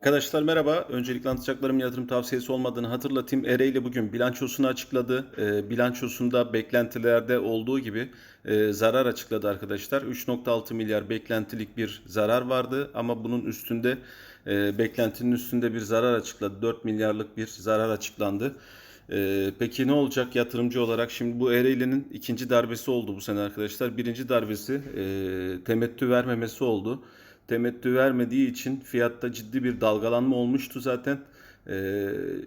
Arkadaşlar merhaba. Öncelikle anlatacaklarım yatırım tavsiyesi olmadığını hatırlatayım. Ereğli bugün bilançosunu açıkladı. E, bilançosunda beklentilerde olduğu gibi e, zarar açıkladı arkadaşlar. 3.6 milyar beklentilik bir zarar vardı ama bunun üstünde e, beklentinin üstünde bir zarar açıkladı. 4 milyarlık bir zarar açıklandı. E, peki ne olacak yatırımcı olarak? Şimdi bu Ereğli'nin ikinci darbesi oldu bu sene arkadaşlar. Birinci darbesi e, temettü vermemesi oldu temettü vermediği için fiyatta ciddi bir dalgalanma olmuştu zaten. Ee,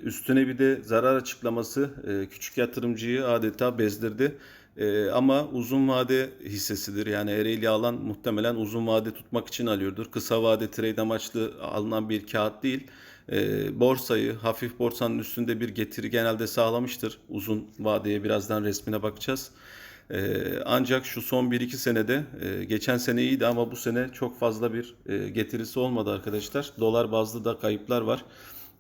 üstüne bir de zarar açıklaması e, küçük yatırımcıyı adeta bezdirdi. Ee, ama uzun vade hissesidir. Yani Ereğli alan muhtemelen uzun vade tutmak için alıyordur. Kısa vade trade amaçlı alınan bir kağıt değil. Ee, borsayı hafif borsanın üstünde bir getiri genelde sağlamıştır. Uzun vadeye birazdan resmine bakacağız. Ee, ancak şu son 1-2 senede e, geçen sene iyiydi ama bu sene çok fazla bir e, getirisi olmadı arkadaşlar. Dolar bazlı da kayıplar var.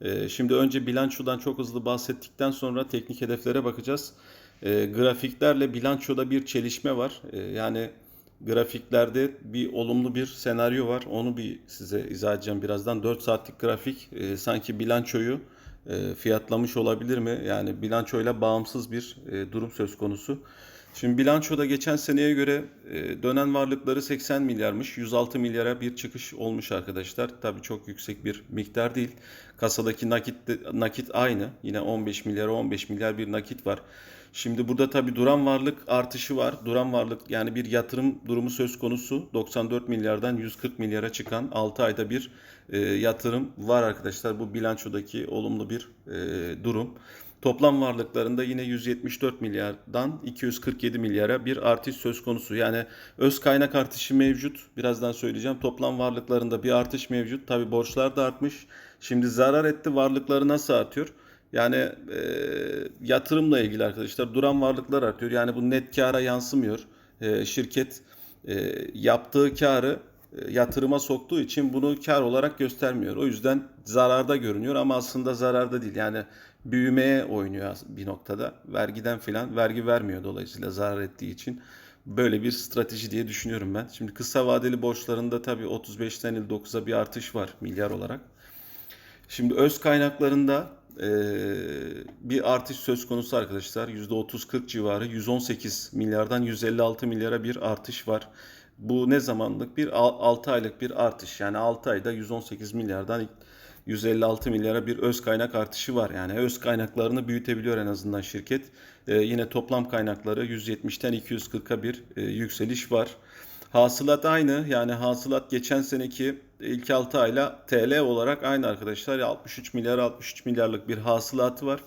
E, şimdi önce bilançodan çok hızlı bahsettikten sonra teknik hedeflere bakacağız. E, grafiklerle bilançoda bir çelişme var. Yani grafiklerde bir olumlu bir senaryo var. Onu bir size izah edeceğim birazdan. 4 saatlik grafik e, sanki bilançoyu fiyatlamış olabilir mi? Yani bilançoyla bağımsız bir durum söz konusu. Şimdi bilançoda geçen seneye göre dönen varlıkları 80 milyarmış. 106 milyara bir çıkış olmuş arkadaşlar. Tabii çok yüksek bir miktar değil. Kasadaki nakit nakit aynı. Yine 15 milyara 15 milyar bir nakit var. Şimdi burada tabii duran varlık artışı var. Duran varlık yani bir yatırım durumu söz konusu. 94 milyardan 140 milyara çıkan 6 ayda bir e, yatırım var arkadaşlar. Bu bilançodaki olumlu bir e, durum. Toplam varlıklarında yine 174 milyardan 247 milyara bir artış söz konusu. Yani öz kaynak artışı mevcut. Birazdan söyleyeceğim. Toplam varlıklarında bir artış mevcut. Tabi borçlar da artmış. Şimdi zarar etti varlıkları nasıl artıyor? Yani e, yatırımla ilgili arkadaşlar duran varlıklar artıyor. Yani bu net kara yansımıyor. E, şirket e, yaptığı karı e, yatırıma soktuğu için bunu kar olarak göstermiyor. O yüzden zararda görünüyor ama aslında zararda değil. Yani büyümeye oynuyor bir noktada. Vergiden filan vergi vermiyor dolayısıyla zarar ettiği için. Böyle bir strateji diye düşünüyorum ben. Şimdi kısa vadeli borçlarında tabii 35'ten 59'a bir artış var milyar olarak. Şimdi öz kaynaklarında e, bir artış söz konusu arkadaşlar. %30-40 civarı 118 milyardan 156 milyara bir artış var. Bu ne zamanlık? Bir 6 aylık bir artış. Yani 6 ayda 118 milyardan 156 milyara bir öz kaynak artışı var. Yani öz kaynaklarını büyütebiliyor en azından şirket. Ee, yine toplam kaynakları 170'ten 240'a bir e, yükseliş var. Hasılat aynı. Yani hasılat geçen seneki ilk 6 ayla TL olarak aynı arkadaşlar. 63 milyar 63 milyarlık bir hasılatı var.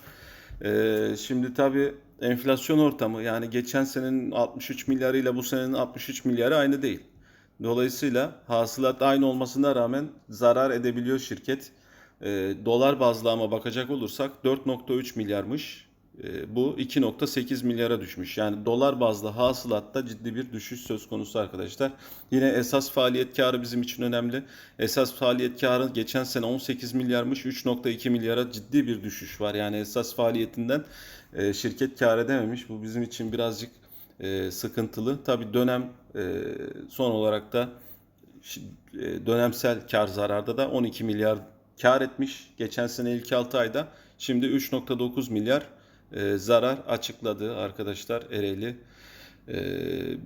Ee, şimdi tabii enflasyon ortamı yani geçen senenin 63 milyarıyla bu senenin 63 milyarı aynı değil. Dolayısıyla hasılat aynı olmasına rağmen zarar edebiliyor şirket. E, dolar bazlı ama bakacak olursak 4.3 milyarmış. E, bu 2.8 milyara düşmüş. Yani dolar bazlı hasılatta ciddi bir düşüş söz konusu arkadaşlar. Yine esas faaliyet karı bizim için önemli. Esas faaliyet karı geçen sene 18 milyarmış. 3.2 milyara ciddi bir düşüş var. Yani esas faaliyetinden e, şirket kar edememiş. Bu bizim için birazcık e, sıkıntılı. Tabi dönem e, son olarak da e, dönemsel kar zararda da 12 milyar kar etmiş geçen sene ilk 6 ayda. Şimdi 3.9 milyar e, zarar açıkladı arkadaşlar Ereğli. E,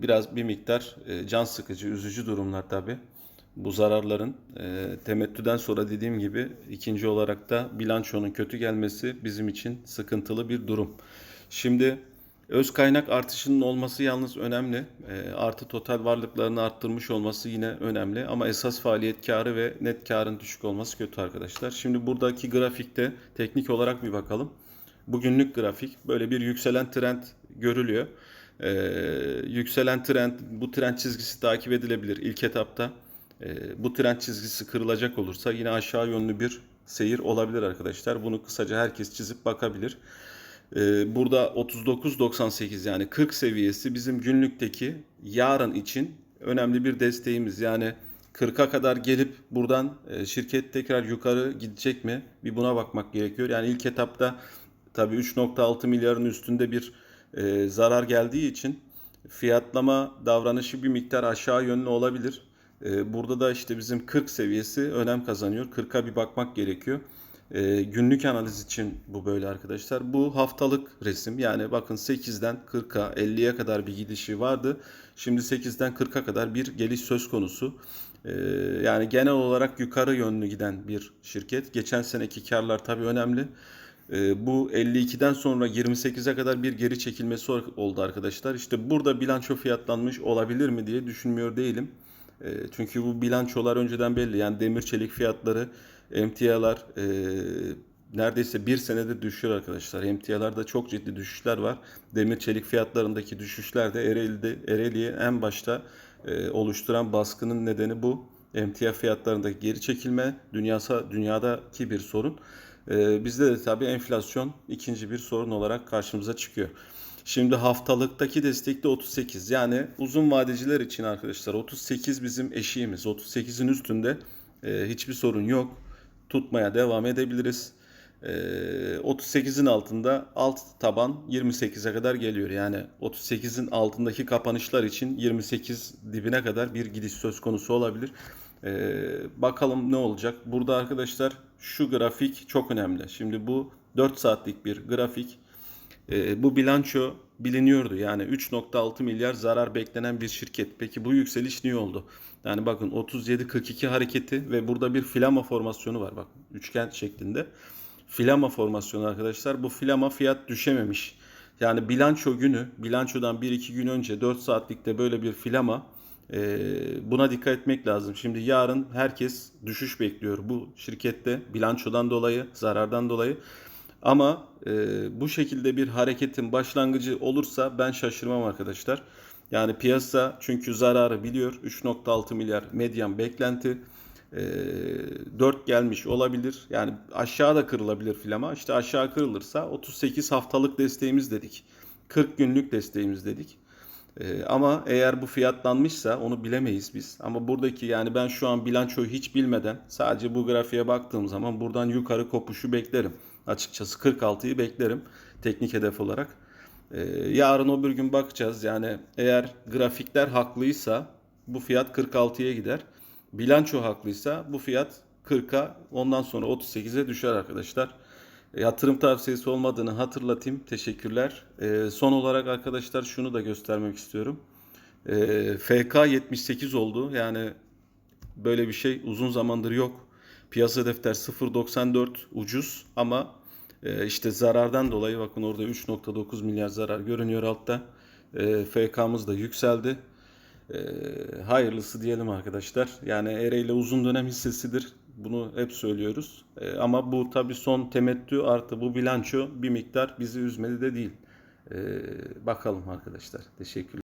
biraz bir miktar e, can sıkıcı, üzücü durumlar tabi. Bu zararların e, temettüden sonra dediğim gibi ikinci olarak da bilançonun kötü gelmesi bizim için sıkıntılı bir durum. Şimdi Öz kaynak artışının olması yalnız önemli. E, artı total varlıklarını arttırmış olması yine önemli. Ama esas faaliyet karı ve net karın düşük olması kötü arkadaşlar. Şimdi buradaki grafikte teknik olarak bir bakalım. Bugünlük grafik böyle bir yükselen trend görülüyor. E, yükselen trend, bu trend çizgisi takip edilebilir ilk etapta. E, bu trend çizgisi kırılacak olursa yine aşağı yönlü bir seyir olabilir arkadaşlar. Bunu kısaca herkes çizip bakabilir. Ee, burada 39.98 yani 40 seviyesi bizim günlükteki yarın için önemli bir desteğimiz. Yani 40'a kadar gelip buradan e, şirket tekrar yukarı gidecek mi? Bir buna bakmak gerekiyor. Yani ilk etapta tabii 3.6 milyarın üstünde bir e, zarar geldiği için fiyatlama davranışı bir miktar aşağı yönlü olabilir. E, burada da işte bizim 40 seviyesi önem kazanıyor. 40'a bir bakmak gerekiyor. E, günlük analiz için bu böyle arkadaşlar. Bu haftalık resim. Yani bakın 8'den 40'a 50'ye kadar bir gidişi vardı. Şimdi 8'den 40'a kadar bir geliş söz konusu. E, yani genel olarak yukarı yönlü giden bir şirket. Geçen seneki karlar tabii önemli. E, bu 52'den sonra 28'e kadar bir geri çekilmesi oldu arkadaşlar. İşte burada bilanço fiyatlanmış olabilir mi diye düşünmüyor değilim. E, çünkü bu bilançolar önceden belli. Yani demir çelik fiyatları, emtialar e, neredeyse bir senedir düşüyor arkadaşlar. Emtialarda çok ciddi düşüşler var. Demir çelik fiyatlarındaki düşüşler de Ereğli'de, Ereğli'ye en başta e, oluşturan baskının nedeni bu. Emtia fiyatlarındaki geri çekilme dünyasa, dünyadaki bir sorun. E, bizde de tabii enflasyon ikinci bir sorun olarak karşımıza çıkıyor. Şimdi haftalıktaki destekte 38. Yani uzun vadeciler için arkadaşlar 38 bizim eşiğimiz. 38'in üstünde e, hiçbir sorun yok. Tutmaya devam edebiliriz. E, 38'in altında alt taban 28'e kadar geliyor. Yani 38'in altındaki kapanışlar için 28 dibine kadar bir gidiş söz konusu olabilir. E, bakalım ne olacak. Burada arkadaşlar şu grafik çok önemli. Şimdi bu 4 saatlik bir grafik. E, bu bilanço biliniyordu. Yani 3.6 milyar zarar beklenen bir şirket. Peki bu yükseliş niye oldu? Yani bakın 37-42 hareketi ve burada bir filama formasyonu var. Bak üçgen şeklinde. Filama formasyonu arkadaşlar. Bu filama fiyat düşememiş. Yani bilanço günü, bilançodan 1-2 gün önce 4 saatlikte böyle bir filama e, buna dikkat etmek lazım. Şimdi yarın herkes düşüş bekliyor bu şirkette bilançodan dolayı, zarardan dolayı. Ama e, bu şekilde bir hareketin başlangıcı olursa ben şaşırmam arkadaşlar. Yani piyasa çünkü zararı biliyor. 3.6 milyar medyan beklenti. E, 4 gelmiş olabilir. Yani aşağı da kırılabilir filama. İşte aşağı kırılırsa 38 haftalık desteğimiz dedik. 40 günlük desteğimiz dedik. Ee, ama eğer bu fiyatlanmışsa onu bilemeyiz biz. Ama buradaki yani ben şu an bilançoyu hiç bilmeden sadece bu grafiğe baktığım zaman buradan yukarı kopuşu beklerim. Açıkçası 46'yı beklerim teknik hedef olarak. Ee, yarın o bir gün bakacağız. Yani eğer grafikler haklıysa bu fiyat 46'ya gider. Bilanço haklıysa bu fiyat 40'a ondan sonra 38'e düşer arkadaşlar. Yatırım tavsiyesi olmadığını hatırlatayım. Teşekkürler. Ee, son olarak arkadaşlar şunu da göstermek istiyorum. Ee, FK 78 oldu. Yani böyle bir şey uzun zamandır yok. Piyasa defter 0.94 ucuz ama e, işte zarardan dolayı bakın orada 3.9 milyar zarar görünüyor altta. E, FK'mız da yükseldi. E, hayırlısı diyelim arkadaşlar. Yani Ereğli uzun dönem hissesidir. Bunu hep söylüyoruz. E, ama bu tabi son temettü artı bu bilanço bir miktar bizi üzmeli de değil. E, bakalım arkadaşlar. Teşekkürler.